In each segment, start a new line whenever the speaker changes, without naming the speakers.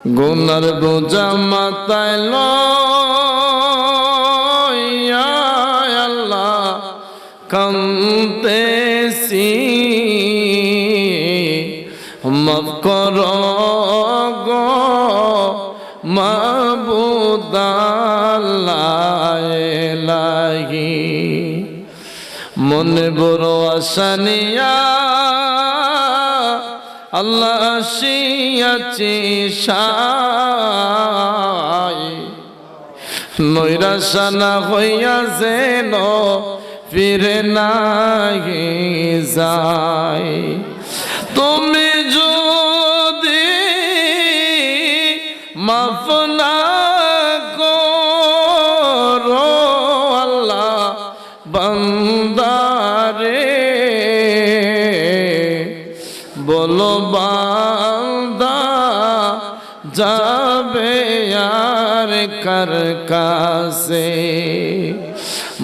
গুনার বোঝা মাতায় লইয়া আল্লাহ কান্তেছি মাফ কর মনে বড় আশা নিয়া আল্লাহ আসিয়াছি সাই। নৈরাশানা হইয়া যেন ফিরে নাহি যায়। তুমি যদি মাফ না বলো বান্দা যাবে আর কার কাছে?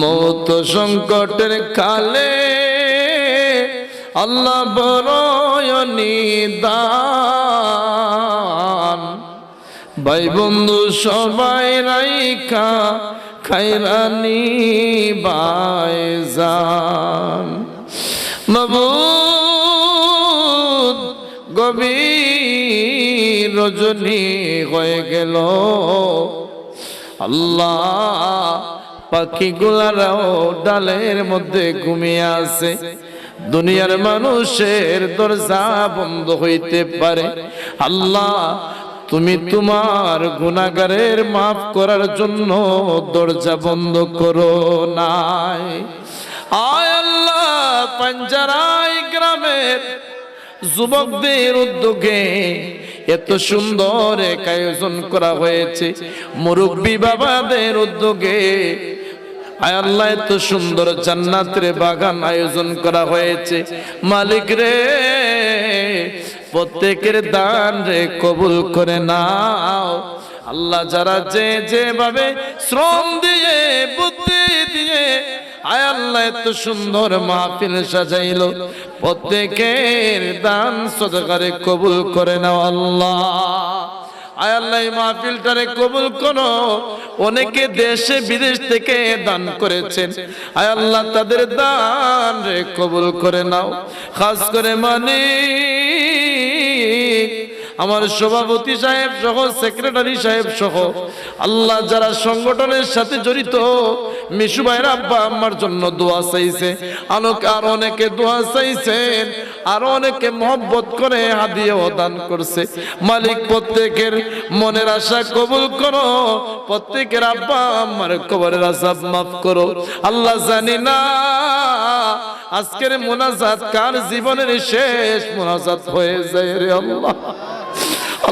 মৌত সংকটের কালে আল্লাহ বড় নিদান। ভাই বন্ধু, সবাই রাইখা খাইরানি বাইজান নবুদ গভীর রজনী হয়ে গেল। আল্লাহ পাখিগুলারাও ডালের মধ্যে ঘুমিয়ে আছে। দুনিয়ার মানুষের দরজা বন্ধ হইতে পারে। আল্লাহ, তুমি তোমার গুনাগারের মাফ করার জন্য দরজা বন্ধ করো নাই। আয় আল্লাহ পাঞ্জারাই গ্রামের যুবকদের উদ্যোগে এত সুন্দর এক আয়োজন করা হয়েছে। মুরব্বী বাবাদের উদ্যোগে আল্লাহ, এত সুন্দর জান্নাতের বাগান আয়োজন করা হয়েছে। মালিক রে, প্রত্যেকের দান রে কবুল করে নাও। আল্লাহ যারা যে যেভাবে শ্রম দিয়ে আয় আল্লাহ, এত সুন্দর মাহফিল সাজাইলো। প্রত্যেকের দান সদকারে কবুল করে নাও আল্লাহ। আয় আল্লাহ মাহফিলটারে কবুল করো। অনেকে দেশে, বিদেশ থেকে দান করেছেন। আয় আল্লাহ, তাদের দান রে কবুল করে নাও। খাস করে মানে আমার সভাপতি সাহেব সহ সেক্রেটারি সাহেব সহ আল্লাহ যারা সংগঠনের সাথে জড়িত মিশু ভাইয়ের আব্বা আমার জন্য দোয়া চাইছে। আলোক আর অনেকে দোয়া চাইছেন আর অনেকে মহব্বত করে হাদিয়েও দান করছে। মালিক প্রত্যেকের মনের আশা কবুল করো প্রত্যেকের আব্বা আমার কবরের আজাব মাফ করো। আল্লাহ জানি না আজকের মোনাজাত কার জীবনের শেষ মোনাজাত হয়ে যায় রে আল্লাহ।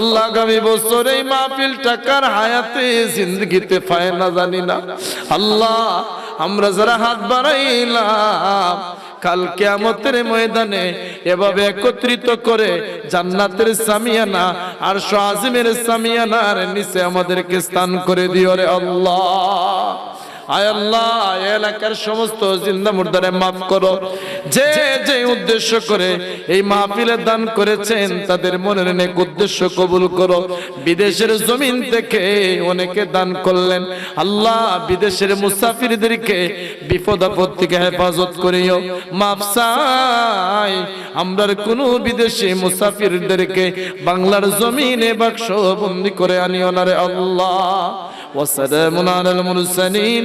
আল্লাহ আগামী বছর এই মাহফিল টাকার হায়াতে জিন্দগিতে পায় না জানি না। আল্লাহ, আমরা যারা হাত বাড়াইলাম, কাল কেয়ামতের ময়দানে এভাবে একত্রিত করে জান্নাতের সামিয়ানা আর শাহিমের সামিয়ানার নিচে আমাদেরকে স্থান করে দিও রে আল্লাহ। আয় আল্লাহ এলাকার সমস্ত জিন্দা মুর্দারে মাফ করো। যে যে উদ্দেশ্য করে এই মাহফিলে দান করেছেন, তাদের মনের অনেক উদ্দেশ্য কবুল করো। বিদেশের জমিন থেকে অনেকে দান করলেন। আল্লাহ, বিদেশের মুসাফিরদেরকে বিপদ আপদ থেকে হেফাজত করিও। মাফসাই আমরার কোন বিদেশি মুসাফিরদেরকে বাংলার জমিনে বাক্স বন্দি করে আনিও না রে আল্লাহ। ওয়াসালামুন আলাল মুরসালিন।